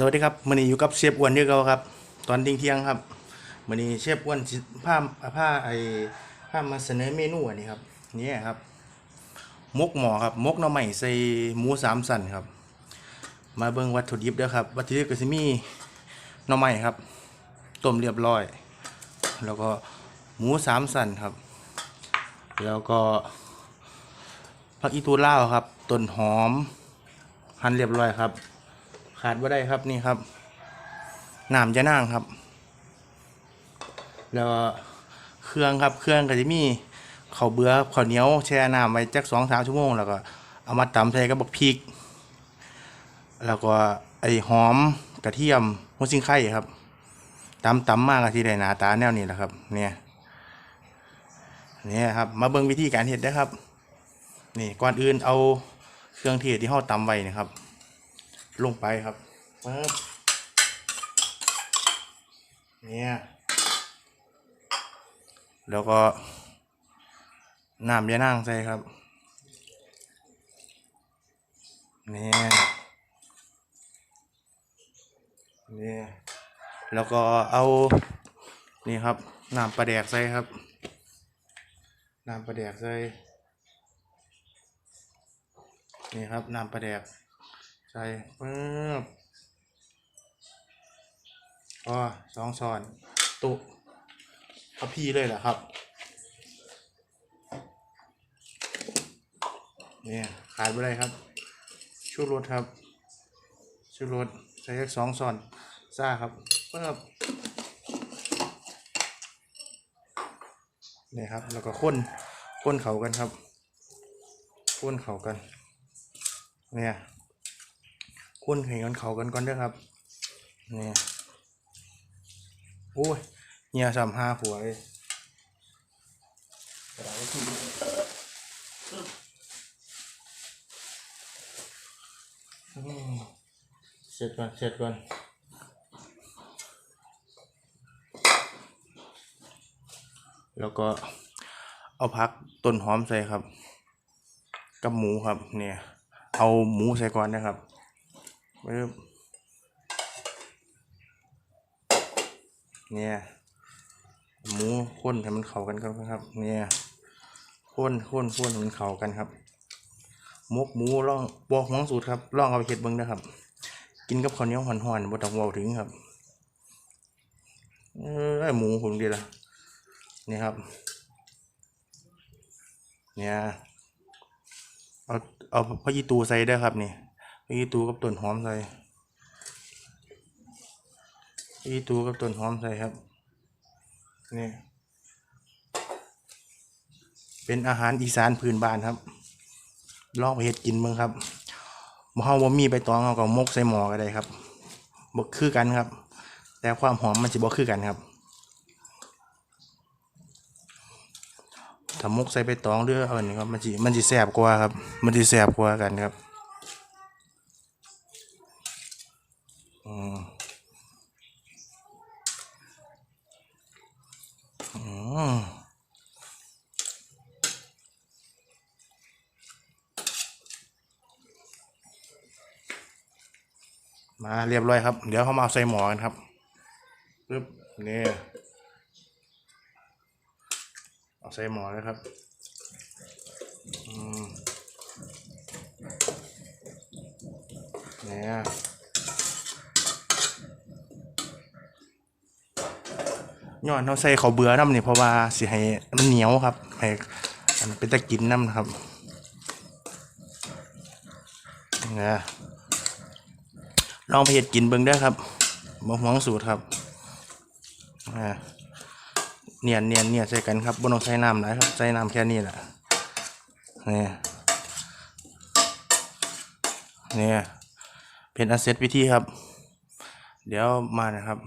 สวัสดีครับมื่อนี้อยู่กับเชฟอ้วนเดียวกันครับ ตอนทิ้งเที่ยงครับมื่อนี้เชฟอ้วนผ้าผ้าไอ้ผ้ามาเสนอเมนูอันนี้ครับนี่ครับมกหมอครับมกหน่อไม้ใส่หมูสามสันครับ มาเบิ่งวัตถุดิบเด้อครับ วัตถุดิบก็สิมีหน่อไม้ครับต้มเรียบร้อย แล้วก็หมูสามสันครับ แล้วก็ผักอีตูล่าครับต้นหอมหั่นเรียบร้อยครับ ขาดว่าได้ครับนี่ครับน้ำจะนั่งครับ แล้วเครื่องครับเครื่องก็จะมีข้าวเบือข้าวเหนียวแช่น้ำไว้จักสองสามชั่วโมง แล้วก็เอามาตำใส่กับบักพริก แล้วก็ไอ้หอมกระเทียมหัวซิงไข่ครับตำตำมากที่ได้หนาตาแนวนี้แหละครับ เนี่ยเนี่ยครับมาเบิ่งวิธีการเห็ดนะครับ นี่ก่อนอื่นเอาเครื่องเทศที่ห่อตำไว้นะครับ ลงไปครับปึ๊บเนี่ยแล้วก็น้ำยานั่งใส่ครับเนี่ยเนี่ยแล้วก็เอานี่ครับน้ำปลาแดกใส่ครับน้ำปลาแดกใส่นี่ครับน้ำปลาแดก ใส่ปึ๊บก็สองช้อนตุเอาพี่เลยเหรอครับ เนี่ยขาดไปเลยครับ ชูรสครับ ชูรสใส่แค่สองช้อนซ่าครับปึ๊บนี่ครับ แล้วก็ข้นข้นเขากันครับข้นเขากัน เนี่ย คุ้นให้กันเขากันก่อนเด้อครับนี่โอ้ยเหี่ยสามห้าหัวเลยเสร็จก่อนเสร็จก่อนแล้วก็เอาพักต้นหอมใส่ครับ กับหมูครับเนี่ย เอาหมูใส่ก่อนนะครับ ปึ๊บเนี่ยหมูข้นให้มันเข้ากันครับครับ เนี่ยข้นข้นข้นให้มันเข้ากันครับมกหมูล่องบอกหวงสูตรครับล่องเอาไปเฮ็ดเบิ่งนะครับ กินกับข้าวเหนียวห่อนๆบ่ต้องเว้าถึงครับเออไอ้หมูผมดีละนี่ครับ เนี่ยเอาเอาพยีตูใส่ได้ครับนี่ พระยีตูกับต้นหอมใส่พระยีตูกับต้นหอมใส่ครับนี่เป็นอาหารอีสานพื้นบ้านครับ ลองไปเฮ็ดกินเบิ่งครับบ่เฮาบ่มีใบตองเฮาก็มกใส่หม้อก็ได้ครับบ่คือกันครับ แต่ความหอมมันสิบ่คือกันครับถ้ามกใส่ใบตองหรือเอาอันนี้ครับมันสิมันสิแสบกว่าครับ มันสิแสบกว่ากันครับอืมอืมมา เรียบร้อยครับ เดี๋ยวเขามาเอาใส่หมอกันครับปึ๊บนี่เอาใส่หมอเลยครับเนี่ยย้อนเราใส่ข้าวเบื่อน้ำนี่เพราะว่าสิให้มันเหนียวครับให้อันเป็นตะกินน้ำนะครับเนี่ย ลองไปเห็ดกินเบิ่งได้ครับบ่หวงสูตรครับอ่าเนียนเนียนเนียนใส่กันครับบนต้องใส่น้ำหลายครับใส่น้ำแค่นี้แหละเนี่ยเนี่ยเป็นอาเซตวิธีครับ เดี๋ยวมานะครับ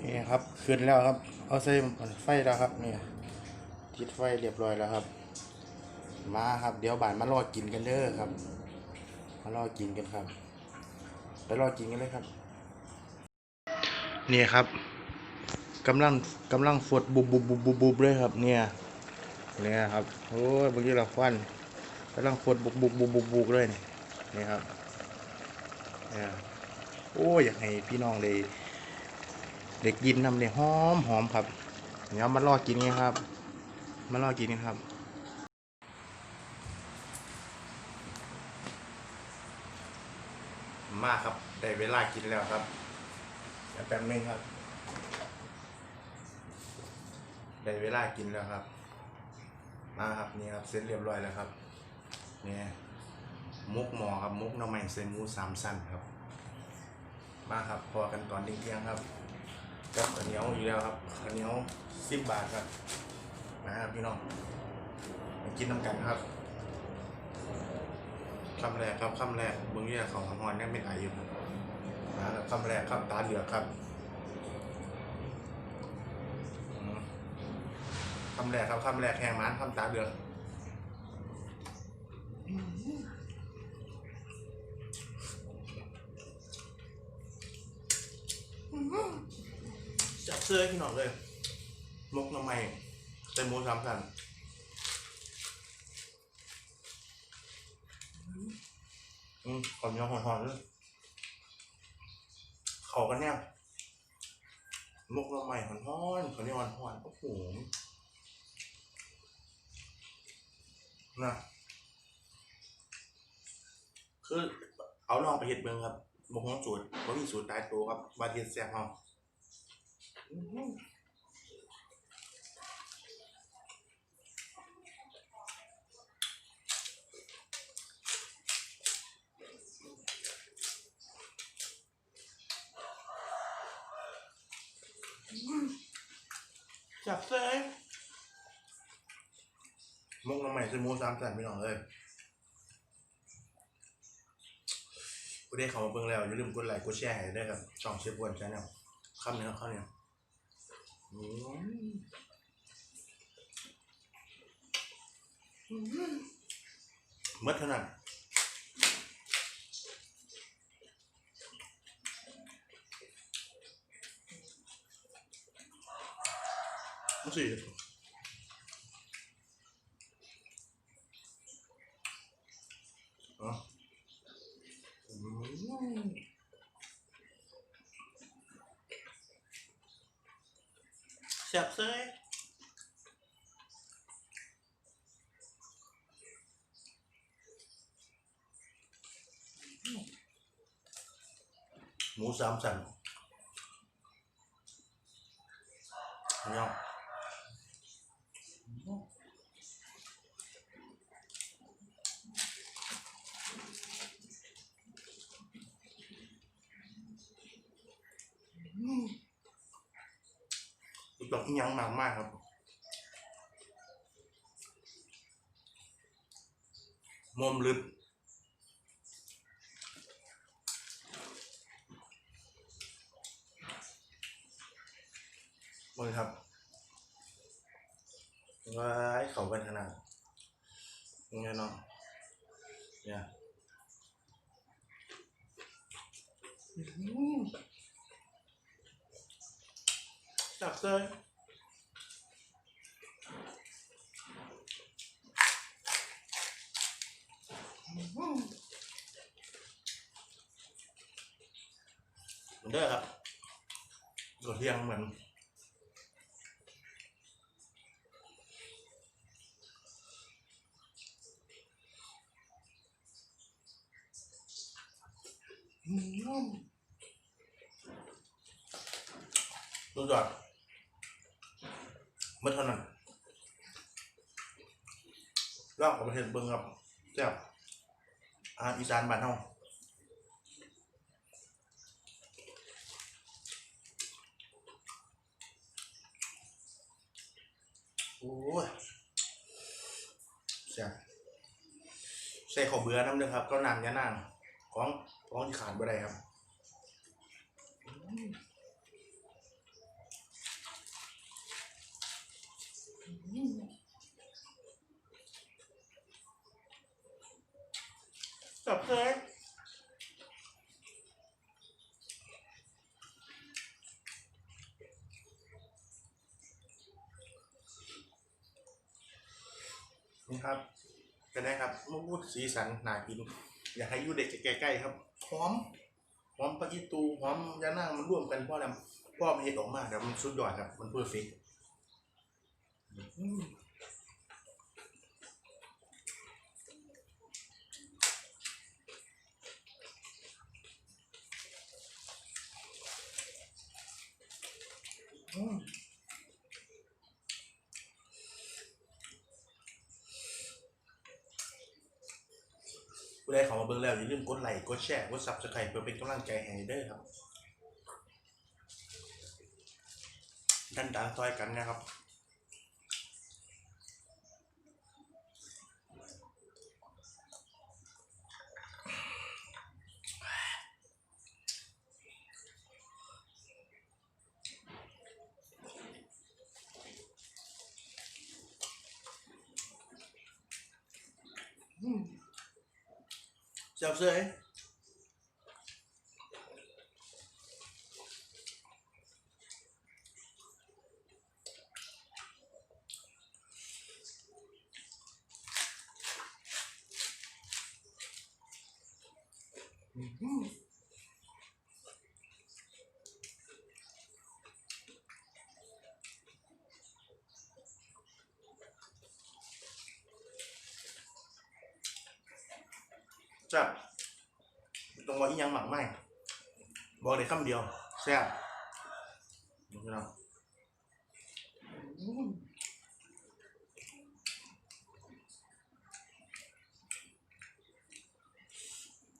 นี่ครับขึ้นแล้วครับ เอาใส่ไฟแล้วครับเนี่ยติดไฟเรียบร้อยแล้วครับ มาครับ เดี๋ยวบ่ายมารอกินกันเด้อครับ มารอกินกันครับ ไปรอกินกันเลยครับ เนี่ยครับกำลังกำลังฟดบุบบุบบุบบุบบุบเลยครับ เนี่ยเนี่ยครับโอ้ยเมื่อกี้เราควันกำลังฟดบุบบุบบุบบุบบุบเลยนี่นี่ครับเนี่ยโอ้ยอยากให้พี่น้องเลยเด็กยินนำเนี่ยหอมหอมครับเดี๋ยวมารอกินกันครับมารอกินกันครับ มาครับได้เวลากินแล้วครับเดี๋ยวแป๊บนึงครับได้เวลากินแล้วครับ มาครับนี่ครับเสร็จเรียบร้อยแล้วครับเนี่ยมุกหมอครับมุกน้ำใหม่ใส่หมูสามสั้นครับ มาครับพอกันตอนเที่ยงครับกับข้าวเหนียวอยู่แล้วครับข้าวเหนียวสิบบาทครับมาครับพี่น้องกินน้ำกันครับ คำแรกครับคำแรกเบื้องนี้ของหอนยังไม่ไหลอยู่ครับมาคำแรกครับตาเหลือกครับคำแรกครับคำแรกแหงมันคำตาเหลือกจับเสื้อให้พี่น้องเลยมกน้ำใหม่ใส่หมูสามสั้น อืมขอเหนียวหอนๆเลยขอกันเนี่ยมุกเราใหม่หอนๆขอเหนียหอนๆโอ้โหนะคือเอาลองไปเห็ดเบิ่งครับบกของสูตรบ่มีสูตรตายตัวครับบาดเจ็บแซ่บเอา จับเซ่มุกน้ำใหม่ใส่หมูสามสันพี่น้องเลยผู้ได้เขามาเบิ่งแล้วอย่าลืมกดไลค์กดแชร์ให้ด้วยครับช่องเชฟบวนชาแนลคำนี้ครับคำนี้อืมอืมหมดเท่านั้น มันสิอ๋ออืมแซ่บเซ้ยหมูสามสันเนี่ย อีกดอกอีหยังมากมากครับมอมลึกมือครับ ว้ายเขากันขนาดยังไงเนาะเนี่ยอื้อหือจับเลยอื้อหือเหมือนเด้อครับกดเรียงเหมือน สุด ยอดเมื่อเท่านั้นลองกับประเทศเบิ้งครับแซ่บอาหารอีสานบ้านเฮาโอ้ยแซ่บใส่ข้าวเบื่อน้ำเด้อครับก็นำยานางของของที่ขาดบ่ได้ครับ สับเลยนี่ครับเป็นไงครับมาพูดสีสันน่ากิน อยากให้ยูเด็กใกล้ๆครับหอมหอมปลาอีตูหอมยานั่งมันร่วมกันเพราะอะไรเพราะมันเห็ดออกมาเดี๋ยวมันสุดยอดครับ มันเพอร์เฟกต์ อืมผู้ใดเข้ามาเบิ่งแล้วอย่าลืมกดไลค์กดแชร์กดซับสไครป์เพื่อเป็นกำลังใจให้เด้อครับดันดาซอยกันนะครับ 小水 sư ấy Chào ตรงว่าอีหยังหมักไหมบอกเด้คำเดียวแซ่บนี่พี่น้อง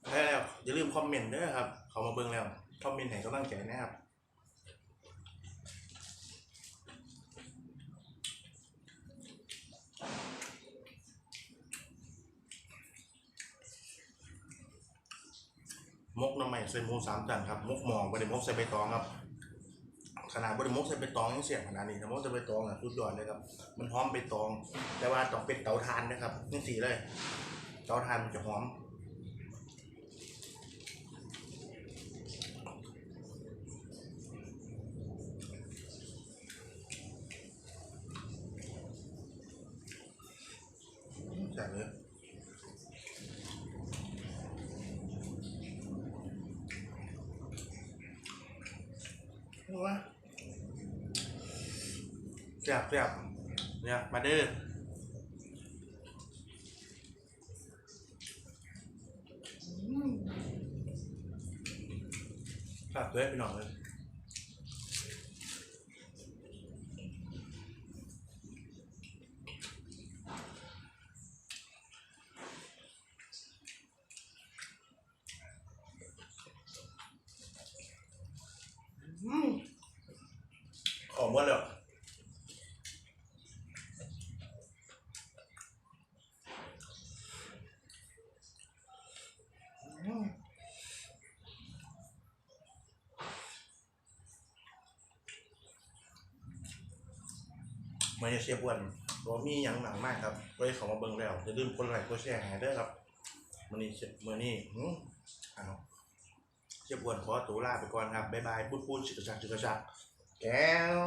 แล้วอย่าลืมคอมเมนต์ด้วยครับ เขามาเบิ่งแล้ว คอมเมนต์ให้กำลังใจนะครับ มกน้ำใหม่ใส่หมูสามจานครับมกหมองบไดมกใส่ใบตองครับขนาดบไดมกใส่ใบตองยังเสียงขนาดนี้แต่มกใส่ใบตองอะสุดยอดเลยครับ มันหอมใบตอง แต่ว่าต้องเป็นเตาถ่านนะครับนี่สีเลยเตาถ่านมันจะหอมใส่เลย ว่าแซ่บแซ่บเนี่ย มาเด้ออืมแซ่บด้วยพี่น้องเลยอืมหอมหมดเลย อืม ไม่ใช่เสียบวนตัวมีอย่างหนังมากครับไว้เขามาเบิ่งแล้วจะลืมคนไลค์กดแชร์ให้เด้ครับมื่อนี้เชมื่อนี้หืมอ้าวเสียบวนขอตัวลาไปก่อนครับบ๊ายบายพูดพูดชิกระชักชิกกระชักแก้ว